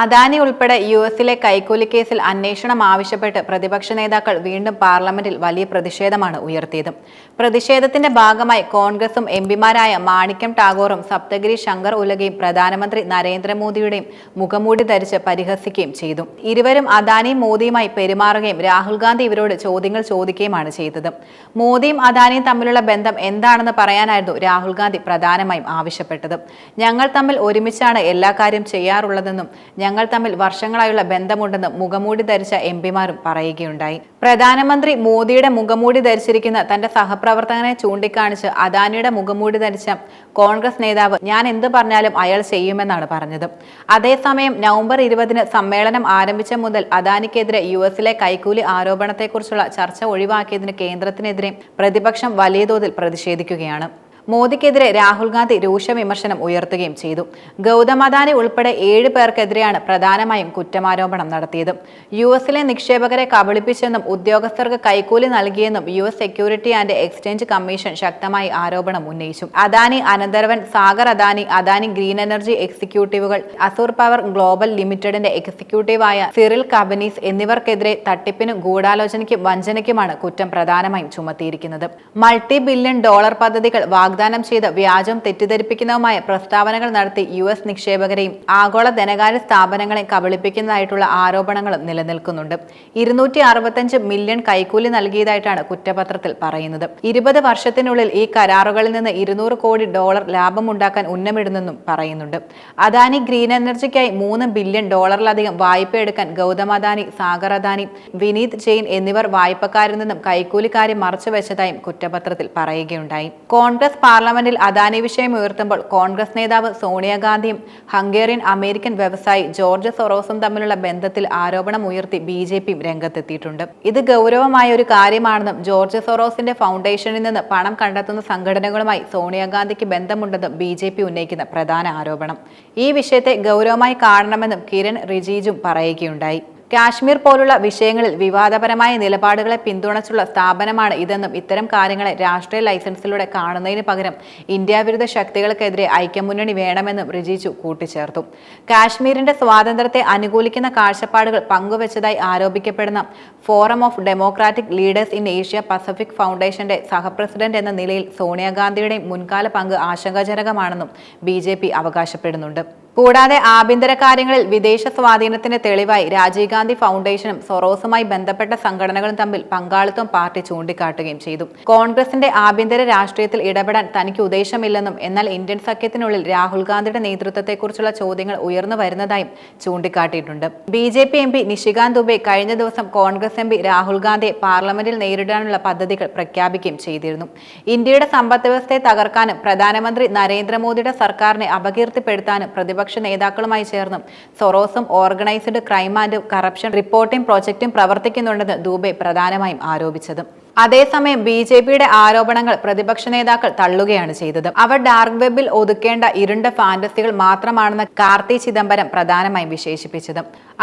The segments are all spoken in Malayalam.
അദാനി ഉൾപ്പെടെ യു എസിലെ കൈക്കൂലി കേസിൽ അന്വേഷണം ആവശ്യപ്പെട്ട് പ്രതിപക്ഷ നേതാക്കൾ വീണ്ടും പാർലമെന്റിൽ വലിയ പ്രതിഷേധമാണ് ഉയർത്തിയത്. പ്രതിഷേധത്തിന്റെ ഭാഗമായി കോൺഗ്രസും എംപിമാരായ മാണിക്യം ടാഗോറും സപ്തഗിരി ശങ്കർ ഉലകയും പ്രധാനമന്ത്രി നരേന്ദ്രമോദിയുടെയും മുഖംമൂടി ധരിച്ച് പരിഹസിക്കുകയും ചെയ്തു. ഇരുവരും അദാനിയും മോദിയുമായി പെരുമാറുകയും രാഹുൽ ഗാന്ധി ഇവരോട് ചോദ്യങ്ങൾ ചോദിക്കുകയുമാണ് ചെയ്തത്. മോദിയും അദാനിയും തമ്മിലുള്ള ബന്ധം എന്താണെന്ന് പറയാനായിരുന്നു രാഹുൽ ഗാന്ധി പ്രധാനമായും ആവശ്യപ്പെട്ടത്. ഞങ്ങൾ തമ്മിൽ ഒരുമിച്ചാണ് എല്ലാ കാര്യം ചെയ്യാറുള്ളതെന്നും ഞങ്ങൾ തമ്മിൽ വർഷങ്ങളായുള്ള ബന്ധമുണ്ടെന്ന് മുഖമൂടി ധരിച്ച എം പിമാരും പറയുകയുണ്ടായി. പ്രധാനമന്ത്രി മോദിയുടെ മുഖമൂടി ധരിച്ചിരിക്കുന്ന തന്റെ സഹപ്രവർത്തകനെ ചൂണ്ടിക്കാണിച്ച് അദാനിയുടെ മുഖമൂടി ധരിച്ച കോൺഗ്രസ് നേതാവ് ഞാൻ എന്ത് പറഞ്ഞാലും അയാൾ ചെയ്യുമെന്നാണ് പറഞ്ഞത്. അതേസമയം നവംബർ ഇരുപതിന് സമ്മേളനം ആരംഭിച്ച മുതൽ അദാനിക്കെതിരെ യു എസിലെ കൈക്കൂലി ആരോപണത്തെക്കുറിച്ചുള്ള ചർച്ച ഒഴിവാക്കിയതിന് കേന്ദ്രത്തിനെതിരെ പ്രതിപക്ഷം വലിയ തോതിൽ പ്രതിഷേധിക്കുകയാണ്. മോദിക്കെതിരെ രാഹുൽ ഗാന്ധി രൂക്ഷ വിമർശനം ഉയർത്തുകയും ചെയ്തു. ഗൗതം അദാനി ഉൾപ്പെടെ ഏഴ് പേർക്കെതിരെയാണ് പ്രധാനമായും കുറ്റമാരോപണം നടത്തിയത്. യു എസിലെ നിക്ഷേപകരെ കബളിപ്പിച്ചെന്നും ഉദ്യോഗസ്ഥർക്ക് കൈക്കൂലി നൽകിയെന്നും U S security and exchange commission ശക്തമായി ആരോപണം ഉന്നയിച്ചു. അദാനി അനന്തരവൻ സാഗർ അദാനി അദാനി ഗ്രീൻ എനർജി എക്സിക്യൂട്ടീവുകൾ അസൂർ പവർ ഗ്ലോബൽ ലിമിറ്റഡിന്റെ എക്സിക്യൂട്ടീവായ സിറിൽ കബനീസ് എന്നിവർക്കെതിരെ തട്ടിപ്പിനും ഗൂഢാലോചനയ്ക്കും വഞ്ചനയ്ക്കുമാണ് കുറ്റം പ്രധാനമായും ചുമത്തിയിരിക്കുന്നത്. മൾട്ടി ബില്യൺ ഡോളർ പദ്ധതികൾ ചെയ്ത് വ്യാജം തെറ്റിദ്ധരിപ്പിക്കുന്നതുമായ പ്രസ്താവനകൾ നടത്തി യു എസ് നിക്ഷേപകരെയും ആഗോള ധനകാര്യ സ്ഥാപനങ്ങളെ കബളിപ്പിക്കുന്നതായിട്ടുള്ള ആരോപണങ്ങളും നിലനിൽക്കുന്നുണ്ട്. ഇരുന്നൂറ്റി അറുപത്തഞ്ച് മില്യൺ കൈക്കൂലി നൽകിയതായിട്ടാണ് കുറ്റപത്രത്തിൽ പറയുന്നത്. ഇരുപത് വർഷത്തിനുള്ളിൽ ഈ കരാറുകളിൽ നിന്ന് ഇരുന്നൂറ് കോടി ഡോളർ ലാഭമുണ്ടാക്കാൻ ഉന്നമിടുന്നെന്നും പറയുന്നുണ്ട്. അദാനി ഗ്രീൻ എനർജിക്കായി മൂന്ന് ബില്യൺ ഡോളറിലധികം വായ്പ എടുക്കാൻ ഗൗതം അദാനി സാഗർ അദാനി വിനീത് ജെയിൻ എന്നിവർ വായ്പക്കാരിൽ നിന്നും കൈക്കൂലിക്കാരെ മറച്ചുവെച്ചതായും കുറ്റപത്രത്തിൽ പറയുകയുണ്ടായി. കോൺഗ്രസ് പാർലമെന്റിൽ അദാനി വിഷയം ഉയർത്തുമ്പോൾ കോൺഗ്രസ് നേതാവ് സോണിയാഗാന്ധിയും ഹംഗേറിയൻ അമേരിക്കൻ വ്യവസായി ജോർജ് സൊറോസും തമ്മിലുള്ള ബന്ധത്തിൽ ആരോപണം ഉയർത്തി ബി ജെ പിയും രംഗത്തെത്തിയിട്ടുണ്ട്. ഇത് ഗൗരവമായ ഒരു കാര്യമാണെന്നും ജോർജ് സൊറോസിന്റെ ഫൗണ്ടേഷനിൽ നിന്ന് പണം കണ്ടെത്തുന്ന സംഘടനകളുമായി സോണിയാഗാന്ധിക്ക് ബന്ധമുണ്ടെന്നും ബി ജെ പി ഉന്നയിക്കുന്ന പ്രധാന ആരോപണം. ഈ വിഷയത്തെ ഗൗരവമായി കാണണമെന്നും കിരൺ റിജിജും പറയുകയുണ്ടായി. കാശ്മീർ പോലുള്ള വിഷയങ്ങളിൽ വിവാദപരമായ നിലപാടുകളെ പിന്തുണച്ചുള്ള സ്ഥാപനമാണ് ഇതെന്നും ഇത്തരം കാര്യങ്ങളെ രാഷ്ട്രീയ ലൈസൻസിലൂടെ കാണുന്നതിന് പകരം ഇന്ത്യ വിരുദ്ധ ശക്തികൾക്കെതിരെ ഐക്യമുന്നണി വേണമെന്നും റിജിജു കൂട്ടിച്ചേർത്തു. കാശ്മീരിന്റെ സ്വാതന്ത്ര്യത്തെ അനുകൂലിക്കുന്ന കാഴ്ചപ്പാടുകൾ പങ്കുവച്ചതായി ആരോപിക്കപ്പെടുന്ന forum of democratic leaders in Asia Pacific ഫൗണ്ടേഷന്റെ സഹപ്രസിഡന്റ് എന്ന നിലയിൽ സോണിയാഗാന്ധിയുടെയും മുൻകാല പങ്ക് ആശങ്കാജനകമാണെന്നും ബി അവകാശപ്പെടുന്നുണ്ട്. കൂടാതെ ആഭ്യന്തര കാര്യങ്ങളിൽ വിദേശ സ്വാധീനത്തിന് തെളിവായി രാജീവ് ഗാന്ധി ഫൗണ്ടേഷനും സൊറോസുമായി ബന്ധപ്പെട്ട സംഘടനകളും തമ്മിൽ പങ്കാളിത്തം പാർട്ടി ചൂണ്ടിക്കാട്ടുകയും ചെയ്തു. കോൺഗ്രസിന്റെ ആഭ്യന്തര രാഷ്ട്രീയത്തിൽ ഇടപെടാൻ തനിക്ക് ഉദ്ദേശമില്ലെന്നും എന്നാൽ ഇന്ത്യൻ സഖ്യത്തിനുള്ളിൽ രാഹുൽ ഗാന്ധിയുടെ നേതൃത്വത്തെക്കുറിച്ചുള്ള ചോദ്യങ്ങൾ ഉയർന്നു വരുന്നതായും ചൂണ്ടിക്കാട്ടിയിട്ടുണ്ട്. B J P M P Nishikant Dubey കഴിഞ്ഞ ദിവസം കോൺഗ്രസ് എം പി രാഹുൽ ഗാന്ധിയെ പാർലമെന്റിൽ നേരിടാനുള്ള പദ്ധതികൾ പ്രഖ്യാപിക്കുകയും ചെയ്തിരുന്നു. ഇന്ത്യയുടെ സമ്പദ് വ്യവസ്ഥയെ തകർക്കാനും പ്രധാനമന്ത്രി നരേന്ദ്രമോദിയുടെ സർക്കാരിനെ അപകീർത്തിപ്പെടുത്താനും പ്രതിപക്ഷ നേതാക്കളുമായി ചേർന്നും സൊറോസും organised crime and corruption reporting പ്രോജക്റ്റും പ്രവർത്തിക്കുന്നുണ്ടെന്ന് ദൂബെ പ്രധാനമായും ആരോപിച്ചത്. അതേസമയം ബി ജെ പിയുടെ ആരോപണങ്ങൾ പ്രതിപക്ഷ നേതാക്കൾ തള്ളുകയാണ് ചെയ്തത്. അവർ ഡാർക്ക് വെബിൽ ഒതുക്കേണ്ട ഇരുണ്ട ഫാന്റസികൾ മാത്രമാണെന്ന് കാർത്തി ചിദംബരം പ്രധാനമായും വിശേഷിപ്പിച്ചത്.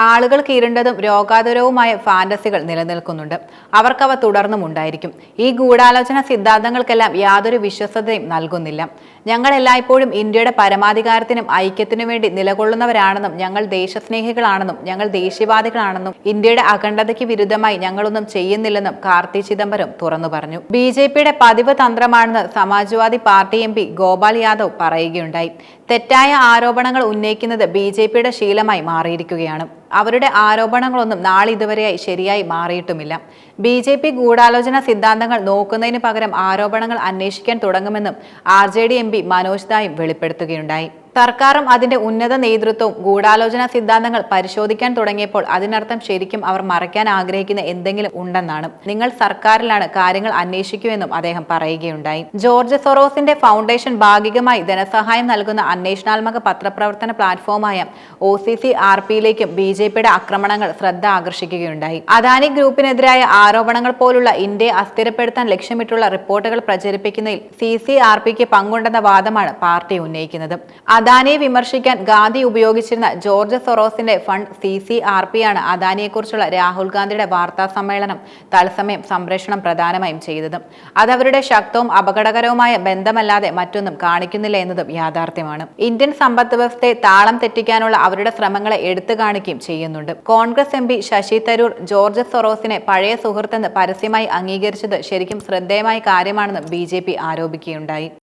ആളുകൾക്ക് ഇരുണ്ടതും രോഗാതുരവുമായ ഫാന്റസികൾ നിലനിൽക്കുന്നുണ്ട്. അവർക്കവ തുടർന്നും ഉണ്ടായിരിക്കും ഈ ഗൂഢാലോചന സിദ്ധാന്തങ്ങൾക്കെല്ലാം യാതൊരു വിശ്വസതയും നൽകുന്നില്ല. ഞങ്ങൾ എല്ലായ്പ്പോഴും ഇന്ത്യയുടെ പരമാധികാരത്തിനും ഐക്യത്തിനും വേണ്ടി നിലകൊള്ളുന്നവരാണെന്നും ഞങ്ങൾ ദേശസ്നേഹികളാണെന്നും ഞങ്ങൾ ദേശീയവാദികളാണെന്നും ഇന്ത്യയുടെ അഖണ്ഡതയ്ക്ക് വിരുദ്ധമായി ഞങ്ങളൊന്നും ചെയ്യുന്നില്ലെന്നും കാർത്തി ചിദംബരം തുറന്നു പറഞ്ഞു. ബി ജെ പിയുടെ പതിവ് തന്ത്രമാണെന്ന് Samajwadi party M P Gopal Yadav പറയുകയുണ്ടായി. തെറ്റായ ആരോപണങ്ങൾ ഉന്നയിക്കുന്നത് ബി ജെ പിയുടെ ശീലമായി മാറിയിരിക്കുകയാണ്. അവരുടെ ആരോപണങ്ങളൊന്നും നാളിതുവരെയായി ശരിയായി മാറിയിട്ടുമില്ല. ബി ജെ പി ഗൂഢാലോചന സിദ്ധാന്തങ്ങൾ നോക്കുന്നതിന് പകരം ആരോപണങ്ങൾ അന്വേഷിക്കാൻ തുടങ്ങുമെന്നും R J D M P Manoj ദായും വെളിപ്പെടുത്തുകയുണ്ടായി. സർക്കാരും അതിന്റെ ഉന്നത നേതൃത്വവും ഗൂഢാലോചന സിദ്ധാന്തങ്ങൾ പരിശോധിക്കാൻ തുടങ്ങിയപ്പോൾ അതിനർത്ഥം ശരിക്കും അവർ മറയ്ക്കാൻ ആഗ്രഹിക്കുന്ന എന്തെങ്കിലും ഉണ്ടെന്നാണ്. നിങ്ങൾ സർക്കാരിലാണ് കാര്യങ്ങൾ അന്വേഷിക്കുമെന്നും അദ്ദേഹം പറയുകയുണ്ടായി. ജോർജ് സൊറോസിന്റെ ഫൗണ്ടേഷൻ ഭാഗികമായി ധനസഹായം നൽകുന്ന അന്വേഷണാത്മക പത്രപ്രവർത്തന പ്ലാറ്റ്ഫോമായ ഒ സി സി ആർ പിയിലേക്കും ബി ജെ പിയുടെ ആക്രമണങ്ങൾ ശ്രദ്ധ ആകർഷിക്കുകയുണ്ടായി. അദാനി ഗ്രൂപ്പിനെതിരായ ആരോപണങ്ങൾ പോലുള്ള ഇന്ത്യയെ അസ്ഥിരപ്പെടുത്താൻ ലക്ഷ്യമിട്ടുള്ള റിപ്പോർട്ടുകൾ പ്രചരിപ്പിക്കുന്നതിൽ സി സി ആർ പിക്ക് പങ്കുണ്ടെന്ന വാദമാണ് പാർട്ടി ഉന്നയിക്കുന്നത്. അദാനിയെ വിമർശിക്കാൻ ഗാന്ധി ഉപയോഗിച്ചിരുന്ന George സൊറോസിന്റെ fund C C R P ആണ് അദാനിയെക്കുറിച്ചുള്ള രാഹുൽ ഗാന്ധിയുടെ വാർത്താ സമ്മേളനം തത്സമയം സംപ്രേഷണം പ്രധാനമായും ചെയ്തത്. അത് അവരുടെ ശക്തവും അപകടകരവുമായ ബന്ധമല്ലാതെ മറ്റൊന്നും കാണിക്കുന്നില്ല എന്നതും യാഥാർത്ഥ്യമാണ്. ഇന്ത്യൻ സമ്പദ് വ്യവസ്ഥയെ താളം തെറ്റിക്കാനുള്ള അവരുടെ ശ്രമങ്ങളെ എടുത്തു കാണിക്കുകയും ചെയ്യുന്നുണ്ട്. Congress M P Shashi Tharoor George സൊറോസിനെ പഴയ സുഹൃത്തെന്ന് പരസ്യമായി അംഗീകരിച്ചത് ശരിക്കും ശ്രദ്ധേയമായ കാര്യമാണെന്ന് ബി ആരോപിക്കുകയുണ്ടായി.